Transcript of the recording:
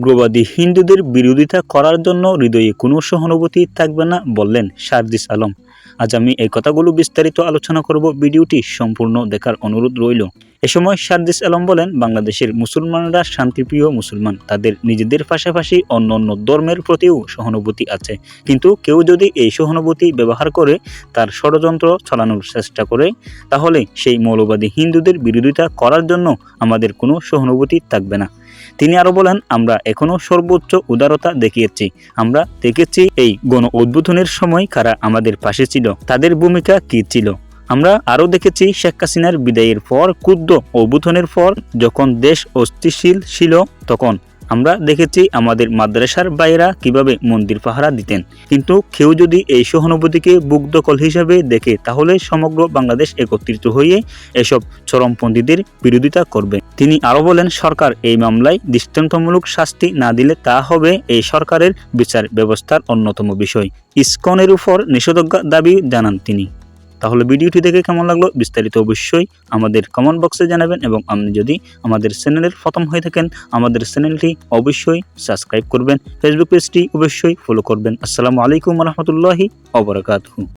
উগ্রবাদী হিন্দুদের বিরোধিতা করার জন্য হৃদয়ে কোনো সহানুভূতি থাকবে না বললেন সারদিস আলম। আজ আমি এই কথাগুলো বিস্তারিত আলোচনা করব, ভিডিওটি সম্পূর্ণ দেখার অনুরোধ রইল। এ সময় শারদিস আলম বলেন, বাংলাদেশের মুসলমানরা শান্তিপ্রিয় মুসলমান। তাদের নিজেদের পাশাপাশি অন্য অন্য ধর্মের প্রতিও সহানুভূতি আছে। কিন্তু কেউ যদি এই সহানুভূতি ব্যবহার করে, তার ষড়যন্ত্র চালানোর চেষ্টা করে, তাহলে সেই মৌলবাদী হিন্দুদের বিরোধিতা করার জন্য আমাদের কোনো সহানুভূতি থাকবে না। তিনি আরও বলেন, আমরা এখনও সর্বোচ্চ উদারতা দেখিয়েছি। আমরা দেখেছি এই গণ উদ্বোধনের সময় কারা আমাদের পাশে ছিল, তাদের ভূমিকা কী ছিল? আমরা আরও দেখেছি শেখ হাসিনার বিদায়ের পর ক্ষুদ্র অভ্যুত্থানের পর, যখন দেশ অস্থিতিশীল ছিল, তখন আমরা দেখেছি আমাদের মাদ্রাসার বাইরা কীভাবে মন্দির পাহারা দিতেন। কিন্তু কেউ যদি এই সহানুভূতিকে দখল হিসাবে দেখে, তাহলে সমগ্র বাংলাদেশ একত্রিত হয়ে এসব চরমপন্থীদের বিরোধিতা করবে। তিনি আরও বলেন, সরকার এই মামলায় দৃষ্টান্তমূলক শাস্তি না দিলে তা হবে এই সরকারের বিচার ব্যবস্থার অন্যতম বিষয়। ইস্কনের উপর নিষেধাজ্ঞা দাবি জানান তিনি। তাহলে ভিডিওটি দেখে কেমন লাগল বিস্তারিত অবশ্যই আমাদের কমেন্ট বক্সে জানাবেন এবং আপনি যদি আমাদের চ্যানেলের প্রথম হয়ে থাকেন, আমাদের চ্যানেলটি অবশ্যই সাবস্ক্রাইব করবেন। ফেসবুক পেজটি অবশ্যই ফলো করবেন। আসসালামু আলাইকুম রহমতুল্লাহি অবরাকাতহু